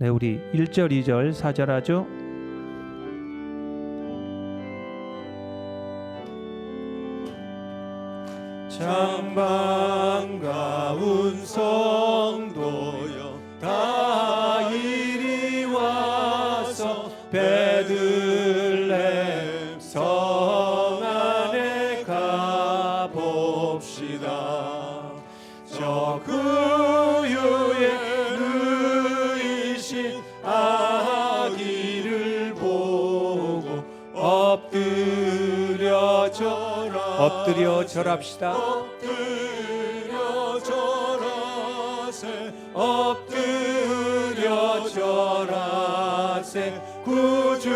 네, 우리 1절, 2절, 4절 하죠. 참 반가운 성도여 다 이리 와서 베들레헴 성 안에 가봅시다 저 그 엎드려 절합시다. 엎드려 절하세 엎드려 절하세. 구준하셨네.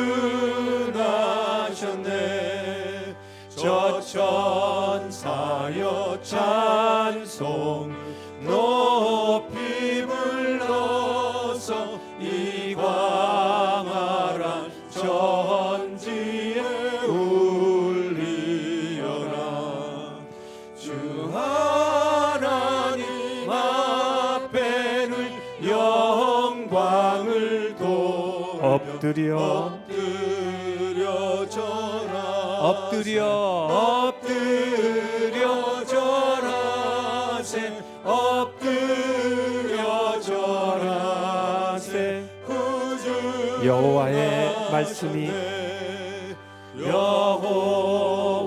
저 천사여 찬송 엎드려. 엎드려 절하 엎드려. 엎드려 절하세 엎드려 절하세 구주 여호와의 말씀이 여호와의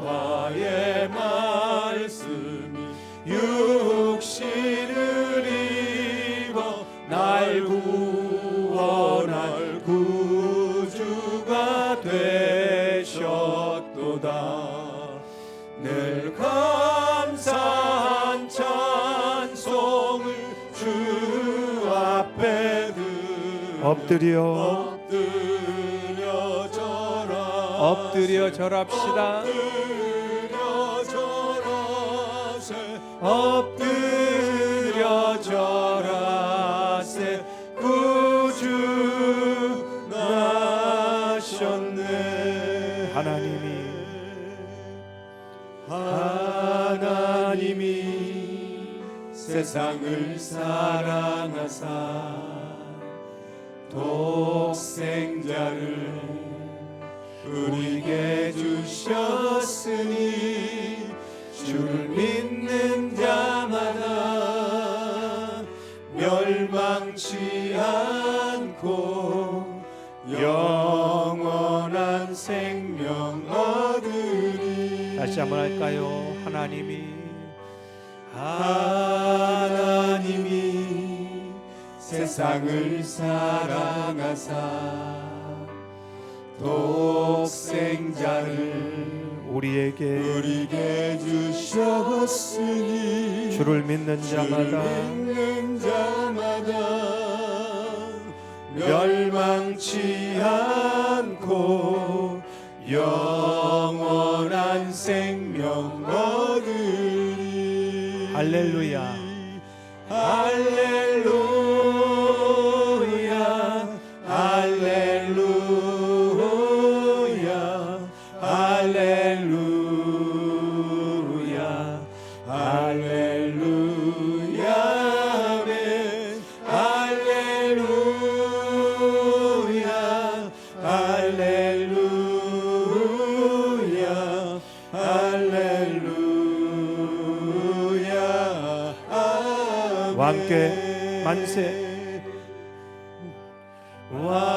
엎드려. 엎드려 절하 엎드려 절합시다. 엎드려 절하세. 엎드려 절하세. 구주 나셨네. 하나님이. 하나님이 세상을 사랑하사 독생자를 우리에게 주셨으니 주를 믿는 자마다 멸망치 않고 영원한 생명 얻으리 다시 한번 할까요? 하나님이 하 세상을 사랑하사 독생자를 우리에게 우리에게 주셨으니 주를 믿는 자마다 믿는 자마다 멸망치 않고 영원한 생명 얻으리 할렐루야. 할렐루야 할렐루야 할렐루야 아멘 왕께 만세. 왕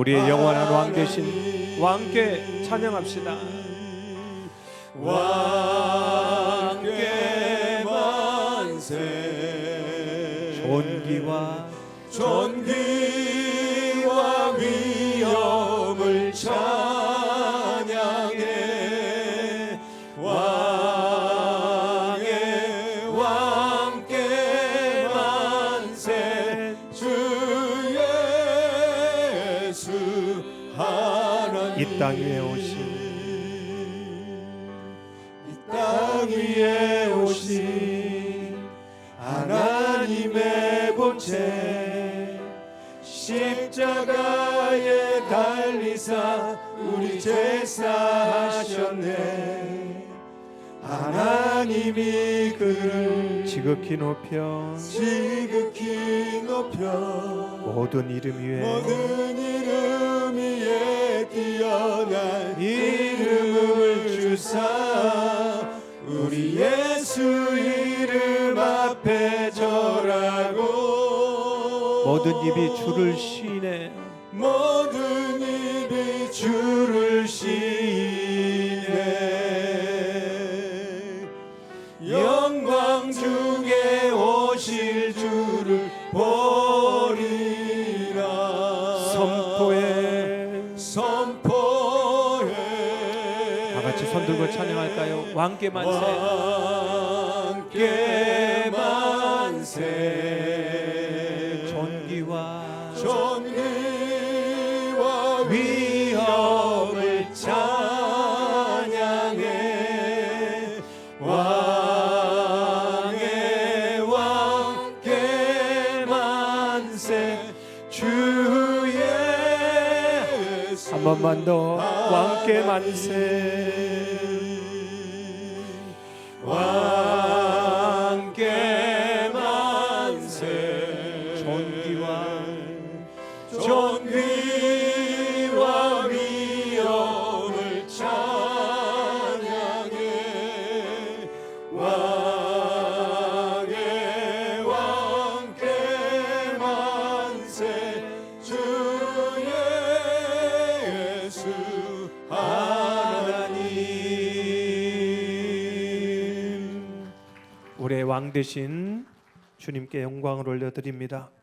우리의 영원한 왕 되신 왕께 찬양합시다. 왕께 만세 존귀와 존귀와 위엄을 찬 이 땅 위에 오신 이 땅 위에 오신 하나님의 본체 십자가에 달리사 우리 죄 사하셨네. 하나님이 그를 지극히 높여 지극히 높여 모든 이름 위에 모든 이름 뛰어난 이름을 주사 우리 예수 이름 앞에 절하고 모든 입이 주를 시인해 모든 입이 주를 시네. 영광 중에 왕께 만세. 왕께 만세. 존귀와 존귀와 위엄을 찬양해. 왕의 왕께 만세. 주 예수 한 번만 더 왕께 만세 왕 왕 되신 주님께 영광을 올려드립니다